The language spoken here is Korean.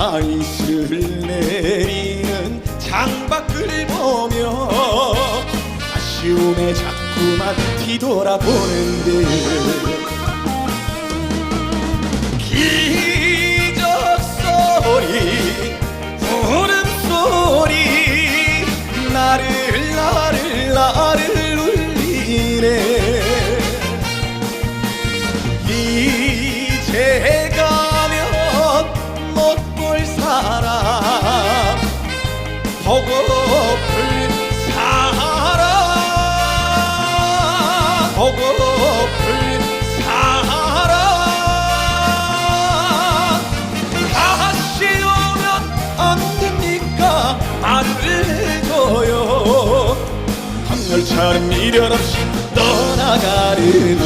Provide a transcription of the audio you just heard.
아이스를 내리는 창밖을 보며 아쉬움에 자꾸만 뒤돌아보는데 기적 소리 울음 소리 나를 나를 나를 울리네 고플 사람 보고플 사람 다시 오면 안 됩니까? 말을 해줘요. 항열차는 미련 없이 떠나가는데